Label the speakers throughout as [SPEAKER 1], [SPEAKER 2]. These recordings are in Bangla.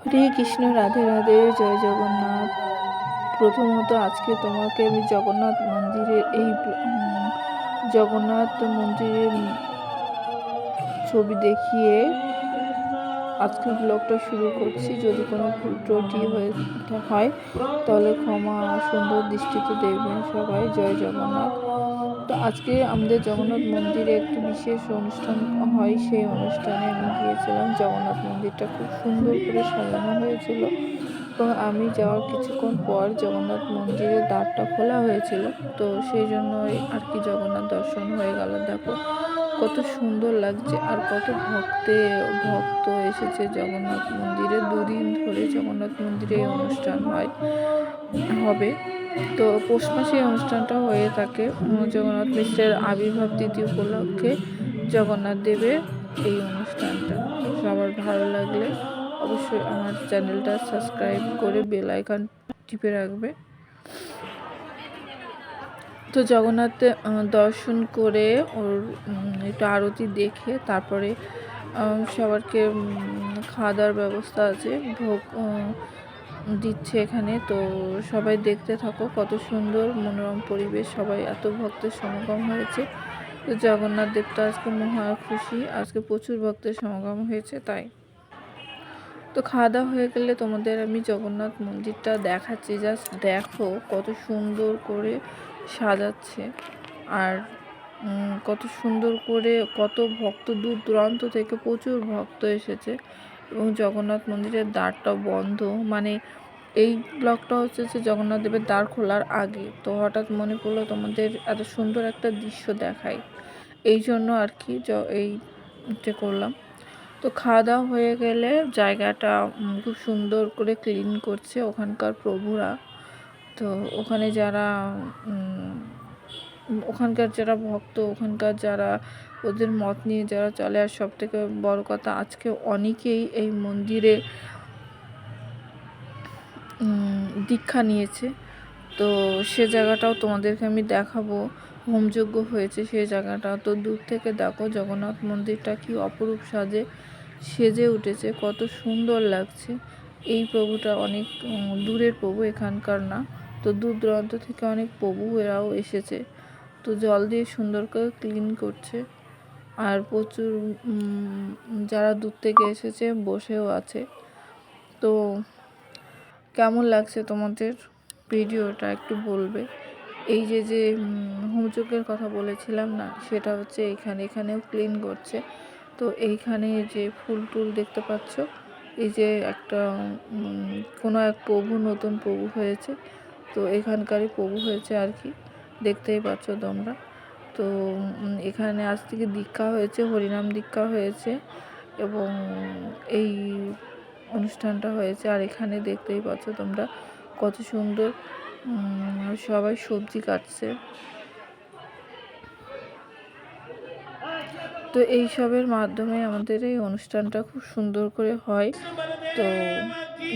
[SPEAKER 1] হরে কৃষ্ণ, রাধে রাধে, জয় জগন্নাথ। প্রথমত আজকে তোমাকে আমি জগন্নাথ মন্দিরের এই জগন্নাথ মন্দিরের ছবি দেখিয়ে আজকের ব্লগটা শুরু করছি। যদি কোনো ভুল ত্রুটি হয়ে হয়, তাহলে ক্ষমা সুন্দর দৃষ্টিতে দেখবেন সবাই। জয় জগন্নাথ। তো আজকে আমাদের জগন্নাথ মন্দিরে একটি বিশেষ অনুষ্ঠান হয়, সেই অনুষ্ঠানে আমি গিয়েছিলাম। জগন্নাথ মন্দিরটা খুব সুন্দর করে সাজানো হয়েছিল এবং আমি যাওয়ার কিছুক্ষণ পর জগন্নাথ মন্দিরের দ্বারটা খোলা হয়েছিল। তো সেই জন্যই আর কি জগন্নাথ দর্শন হয়ে গেল। দেখো কত সুন্দর লাগছে আর কত ভক্তে, ভক্ত এসেছে জগন্নাথ মন্দিরে। দুদিন ধরে জগন্নাথ মন্দিরে অনুষ্ঠান হয়, হবে। তো পৌষ মাসে অনুষ্ঠানটা হয়ে থাকে। জগন্নাথ মিশ্রের আবির্ভাব তিথি উপলক্ষে জগন্নাথ দেবের এই অনুষ্ঠানটা। সবার ভালো লাগলে অবশ্যই আমার চ্যানেলটা সাবস্ক্রাইব করে বেল আইকন টিপে রাখবে। তো জগন্নাথ দর্শন করে ওর একটু আরতি দেখে তারপরে সবারকে খাওয়া দাওয়ার ব্যবস্থা আছে। ভোগ দিচ্ছে এখানে। তো সবাই দেখতে থাকো কত সুন্দর মনোরম পরিবেশ। সবাই এত ভক্তের সমাগম হয়েছে। তো জগন্নাথ দেবতা আজকে মহা খুশি। আজকে প্রচুর ভক্তের সমাগম হয়েছে তাই। তো খাওয়া দাওয়া হয়ে গেলে তোমাদের আমি জগন্নাথ মন্দিরটা দেখাচ্ছি। জাস্ট দেখো কত সুন্দর করে সাজাচ্ছে। আর কত সুন্দর করে কত ভক্ত দূর দূরান্ত থেকে প্রচুর ভক্ত এসেছে। এবং জগন্নাথ মন্দিরের দ্বারটা বন্ধ। মানে এই ব্লকটা হচ্ছে যে জগন্নাথ দেবের দ্বার খোলার আগে। তো হঠাৎ মনে পড়ল তোমাদের এত সুন্দর একটা দৃশ্য দেখায়। এই জন্য আর কি জ- এইটা করলাম। তো খাওয়া দাওয়া হয়ে গেলে জায়গাটা খুব সুন্দর করে ক্লিন করছে ওখানকার প্রভুরা। তো ওখানে যারা ওখানকার যারা ভক্ত, ওখানকার যারা ওদের মত নিয়ে যারা চলে, আর সব থেকে বড় কথা আজকে অনেকেই এই মন্দিরে দীক্ষা নিয়েছে। তো সে জায়গাটাও তোমাদেরকে আমি দেখাবো। হোমযজ্ঞ হয়েছে সেই জায়গাটা। তো দূর থেকে দেখো জগন্নাথ মন্দিরটা কি অপরূপ সাজে, সেজে উঠেছে। কত সুন্দর লাগছে। এই প্রভুটা অনেক দূরের প্রভু, এখানকার না। তো দূর দূরান্ত থেকে অনেক প্রভু এরাও এসেছে। তো জল দিয়ে সুন্দর করে ক্লিন করছে। আর প্রচুর যারা দূর থেকে এসেছে বসেও আছে। তো কেমন লাগছে তোমাদের ভিডিওটা একটু বলবে? এই যে যে হোমযজ্ঞের কথা বলেছিলাম না, সেটা হচ্ছে এখানে, এখানেও ক্লিন করছে। তো এইখানে যে ফুল টুল দেখতে পাচ্ছ, এই যে একটা কোনো এক প্রভু, নতুন প্রভু হয়েছে। তো এখানকারই প্রভু হয়েছে আর কি। দেখতেই পাচ্ছ তোমরা। তো এখানে আজ থেকে দীক্ষা হয়েছে, হরিনাম দীক্ষা হয়েছে এবং এই অনুষ্ঠানটা হয়েছে। আর এখানে দেখতেই পাচ্ছ তোমরা কত সুন্দর সবাই সবজি কাটছে। তো এইসবের মাধ্যমে আমাদের এই অনুষ্ঠানটা খুব সুন্দর করে হয়। তো,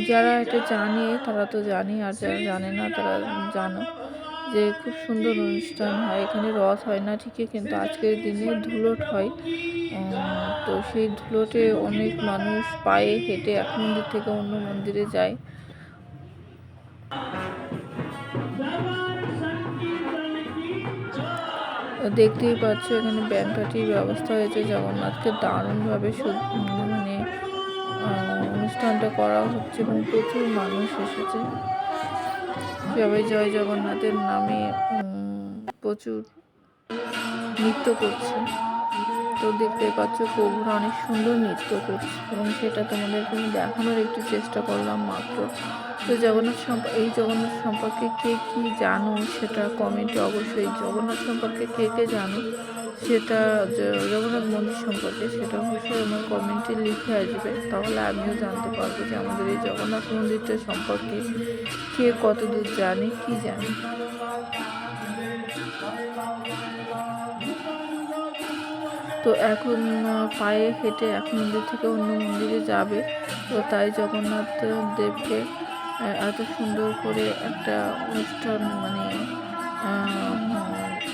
[SPEAKER 1] যারা এটা জানে, তারা তো জানে, আর যারা জানে না, তারা জানো। যে খুব সুন্দর অনুষ্ঠান হয়। এখানে রথ হয় না ঠিকই, কিন্তু আজকের দিনে ধুলোট হয়। তো সেই ধুলোটে অনেক মানুষ পায়ে হেঁটে এক মন্দির থেকে অন্য মন্দিরে যায়। দেখতেই পাচ্ছ, এখানে পার্টির ব্যবস্থা হয়েছে। জগন্নাথকে দারুণভাবে মানে অনুষ্ঠানটা করা হচ্ছে এবং প্রচুর মানুষ এসেছে। সবাই জয় জগন্নাথের নামে প্রচুর নৃত্য করছে। তো দেখতে পাচ্ছ প্রভুরা অনেক সুন্দর নৃত্য করছে এবং সেটা তোমাদেরকে আমি দেখানোর একটু চেষ্টা করলাম মাত্র। তো জগন্নাথ সম্প, এই জগন্নাথ সম্পর্কে কে কী জানো সেটা কমেন্টে অবশ্যই, জগন্নাথ সম্পর্কে কে কে জানো সেটা জগন্নাথ মন্দির সম্পর্কে সেটা অবশ্যই আমার কমেন্টে লিখে আসবে, তাহলে আমিও জানতে পারব যে আমাদের এই জগন্নাথ মন্দিরটা সম্পর্কে কে কতদূর জানে, কি জানে। তো এখন পায়ে হেঁটে এক মন্দির থেকে অন্য মন্দিরে যাবে। তো তাই জগন্নাথ দেবকে এত সুন্দর করে একটা অনুষ্ঠান মানে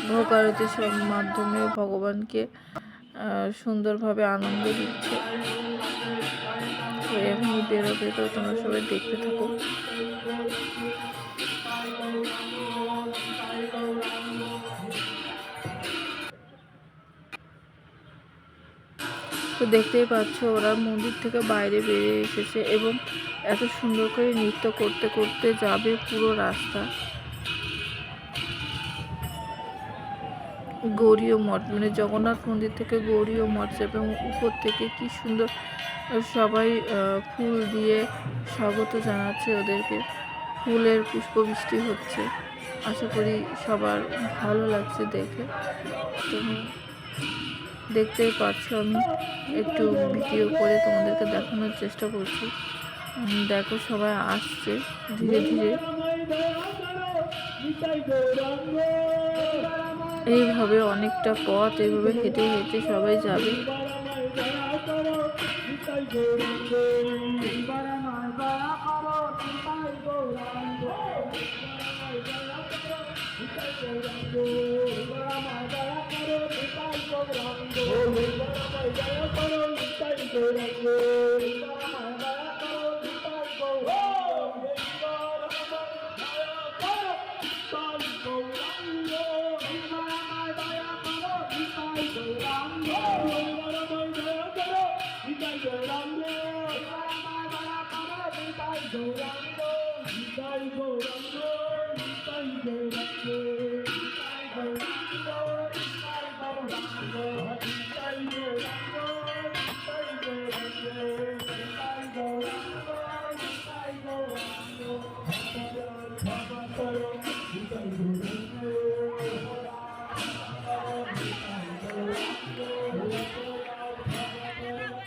[SPEAKER 1] ভোগ সব মাধ্যমে ভগবানকে সুন্দরভাবে আনন্দ দিচ্ছে। তো এখনই বেরোবে তো তোমরা সবাই দেখতে থাকো। তো দেখতেই পাচ্ছ, ওরা মন্দির থেকে বাইরে বেরিয়ে এসেছে এবং এত সুন্দর করে নৃত্য করতে করতে যাবে পুরো রাস্তা। গৌরীয় মঠ মানে জগন্নাথ মন্দির থেকে গৌরীয় মঠ এবং উপর থেকে কি সুন্দর সবাই ফুল দিয়ে স্বাগত জানাচ্ছে ওদেরকে। ফুলের পুষ্পবৃষ্টি হচ্ছে। আশা করি সবার ভালো লাগছে দেখে। তো দেখতেই পাচ্ছ আমি। একটু ভিডিও করে তোমাদেরকে দেখানোর চেষ্টা করছি। দেখো সবাই আসছে ধীরে ধীরে। এইভাবে অনেকটা পথ এইভাবে হেঁটে হেঁটে সবাই যাবে।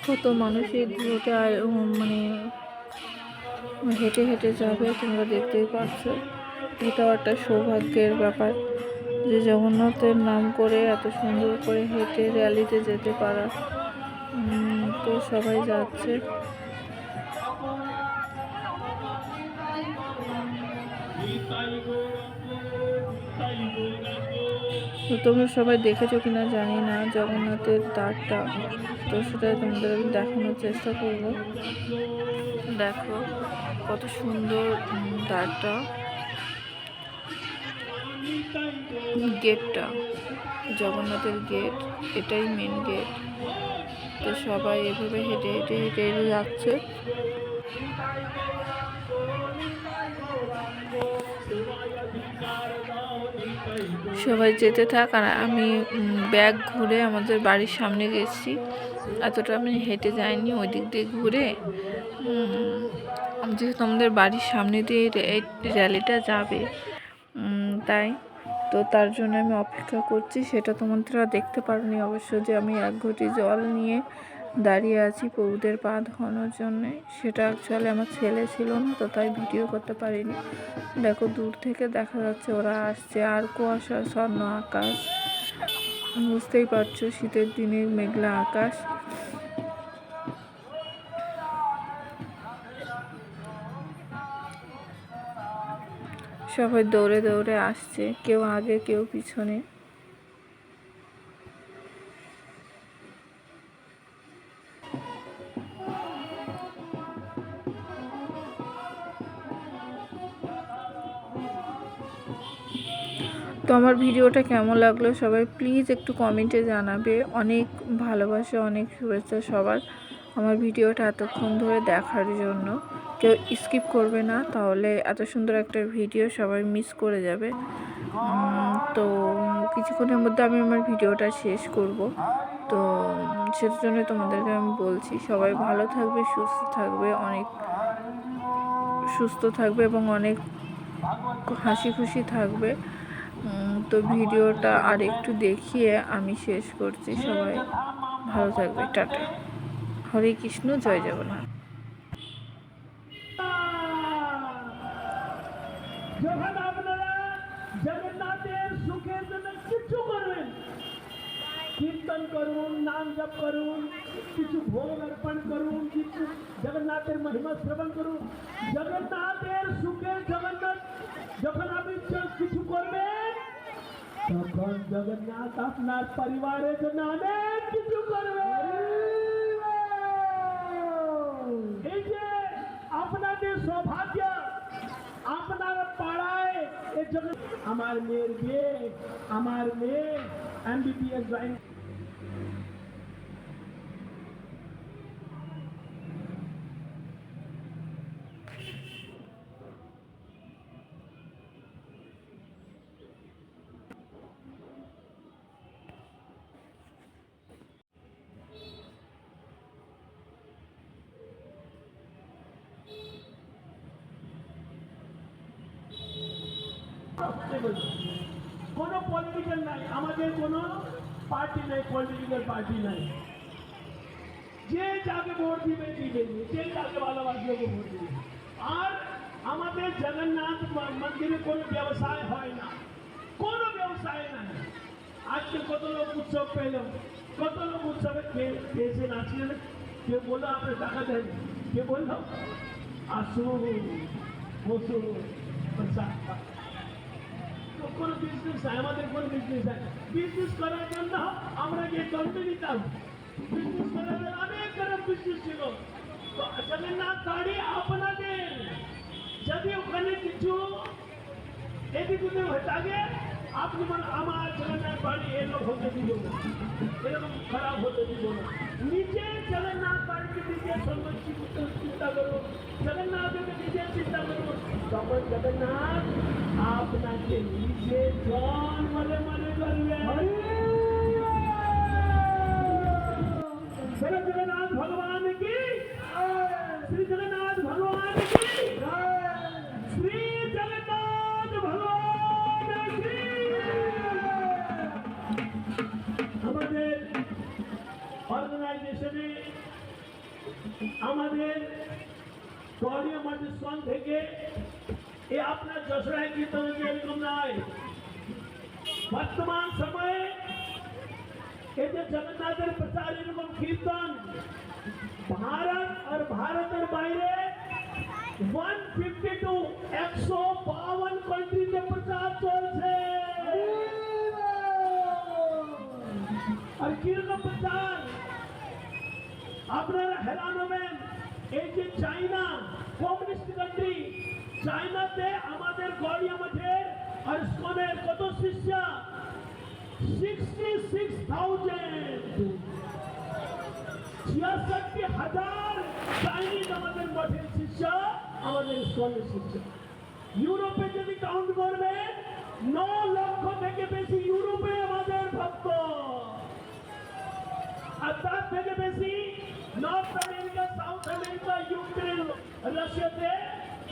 [SPEAKER 1] কত মানুষ এই আয়- মানে হেঁটে হেঁটে যাবে, তোমরা দেখতেই পাচ্ছ। এটাও একটা সৌভাগ্যের ব্যাপার যে জগন্নাথের নাম করে এত সুন্দর করে হেঁটে র্যালিতে যেতে পারা। তো সবাই যাচ্ছে। তোমরা সবাই দেখেছ কিনা জানি না, জগন্নাথের দ্বারটা। তো সেটা তোমাদের আমি দেখানোর চেষ্টা করব। দেখো, কত সুন্দর দ্বারটা। গেটটা, জগন্নাথের গেট, এটাই মেন গেট তো সবাই এভাবে হেঁটে হেঁটে হেঁটে হেঁটে যাচ্ছে। সবাই যেতে থাক আর আমি ব্যাগ ঘুরে আমাদের বাড়ির সামনে গেছি। এতটা আমি হেঁটে যাইনি ওই দিক দিয়ে ঘুরে। যেহেতু আমাদের বাড়ির সামনে দিয়ে র্যালিটা যাবে তাই। তো তার জন্য আমি অপেক্ষা করছি। সেটা তোমরা দেখতে পারোনি অবশ্য যে আমি এক ঘটি জল নিয়ে দাঁড়িয়ে আছি পৌদের পা ধোয়ানোর জন্যে। সেটা অ্যাকচুয়ালি আমার ছেলে ছিল না, তো তাই ভিডিও করতে পারিনি। দেখো, দূর থেকে দেখা যাচ্ছে ওরা আসছে আর কুয়াশা, স্বর্ণ আকাশ। বুঝতেই পারছ, শীতের দিনে মেঘলা আকাশ। সবাই দৌড়ে দৌড়ে আসছে, কেউ আগে, কেউ পিছনে। তো আমার ভিডিওটা কেমন লাগল সবাই প্লিজ একটু কমেন্টে জানাবে। অনেক ভালোবাসা, অনেক শুভেচ্ছা সবার আমার ভিডিওটা এতক্ষণ ধরে দেখার জন্য। কেউ স্কিপ করবে না, তাহলে এত সুন্দর একটা ভিডিও সবাই মিস করে যাবে। তো কিছুক্ষণের মধ্যে আমি আমার ভিডিওটা শেষ করব। তো সেটার জন্য তোমাদেরকে আমি বলছি, সবাই ভালো থাকবে, সুস্থ থাকবে, অনেক সুস্থ থাকবে এবং অনেক হাসি খুশি থাকবে। তো ভিডিওটা আর একটু দেখিয়ে আমি শেষ করছি। সবাই ভালো থাকবে। টাটা। হরে কৃষ্ণ, জয় জগন্নাথ।
[SPEAKER 2] যখন সুখের কিছু করবেন কীর্তন করুন নাম জপ করুন কিছু ভোগ অর্পণ করুন কিছু জগন্নাথের মহিমা শ্রবণ করুন জগন্নাথের সুখে জগন্নাথ, যখন আপনি কিছু করবেন তখন জগন্নাথ আপনার পরিবারের জন্য অনেক কিছু করবে এই যে আপনাদের সৌভাগ্য আপনার পাড়ায় এই জন্য আমার মেয়ের বিয়ে কোনো পলিটিক্যাল নাই, আমাদের কোনো পার্টি নাই পলিটিক্যাল পার্টি নাই। যে যাকে ভোট দিবে দিবে যে যাকে ভালোবাসবে ভোট দিবে। আর আমাদের জগন্নাথ মন্দিরে কোনো ব্যবসায় হয় না। কোনো ব্যবসায় নাই। আজকে কত লোক উৎসব পেল, কত লোক উৎসবে খেয়েছে নাচিয়ে কেউ বলল আপনি টাকা দেন। কে বলল, আসুন। বসুন। কোনো বিজনেস নাই আমাদের কোনো বিজনেস নাই বিজনেস করার জন্য আমরা গিয়ে জন্মে দিতাম বিজনেস করার অনেক খারাপ বিজনেস ছিল। জগন্নাথ গাড়ি আপনাদের, যদি ওখানে কিছু এদিক ওদিক হয়ে থাকে, আপনি আমার জগন্নাথ বাড়ি এলো হতে দিব এরকম খারাপ হতে দিব না। নিজে ছেলে না পারবে নিজের করতে চিন্তা করো। ছেলে না দেবে নিজের চিন্তা করো। তখন জগন্নাথ আপনাকে নিজে জন মনে মনে করবে। জগন্নাথ ভগবান। स्वर्णीय मध्य स्थान थे के, ये अपना जश्राय की तरह के एकदम ना है वर्तमान समय के जो जगन्नाथर प्रचार एकदम कीर्तन, भारत और भारत और बाहरे 152 আমাদের স্কনের শিষ্য ইউরোপে যদি কাউন্ট করবেন ন লক্ষ থেকে বেশি ইউরোপে আমাদের ভক্ত আর তার থেকে বেশি North America South America Ukraine রাশিয়াতে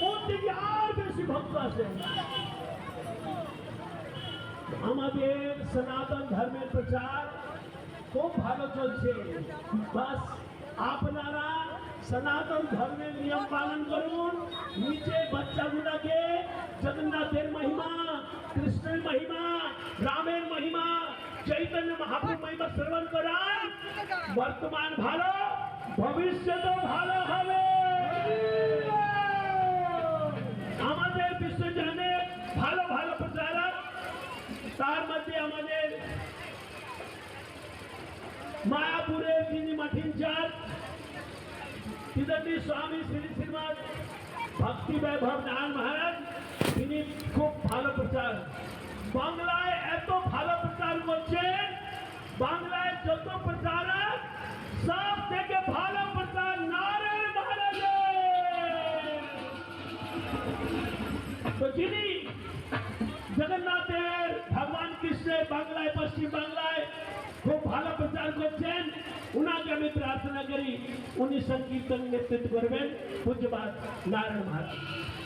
[SPEAKER 2] ওর থেকে আর বেশি ভক্ত আছে আমাদের সনাতন ধর্মের প্রচার খুব ভালো চলছে বাস আপনারা সনাতন ধর্মের নিয়ম পালন করুন নিচে বাচ্চাগুলাকে জগন্নাথের মহিমা কৃষ্ণের মহিমা রামের মহিমা চৈতন্য মহাপ্রভু মহিমা শ্রবণ করান বর্তমান ভালো ভবিষ্যৎ ভালো হবে আমাদের বিশ্বজনে ভালো ভালো প্রচারক তার মধ্যে আমাদের মায়াপুরের যিনি মাঠিন চার তিদাতি স্বামী শ্রী শ্রীমদ ভক্তি বৈভব নারায়ণ মহারাজ তিনি খুব ভালো প্রচার বাংলায় এত ভালো প্রচার করছেন বাংলায় যত প্রচারক সব থেকে ভালো প্রচার নারায়ণ মহারাজের তো যিনি भी प्रार्थना करी। उन्हीं संकीर्तन में नेतृत्व करवेन पूज्य बात नारायण महाराज।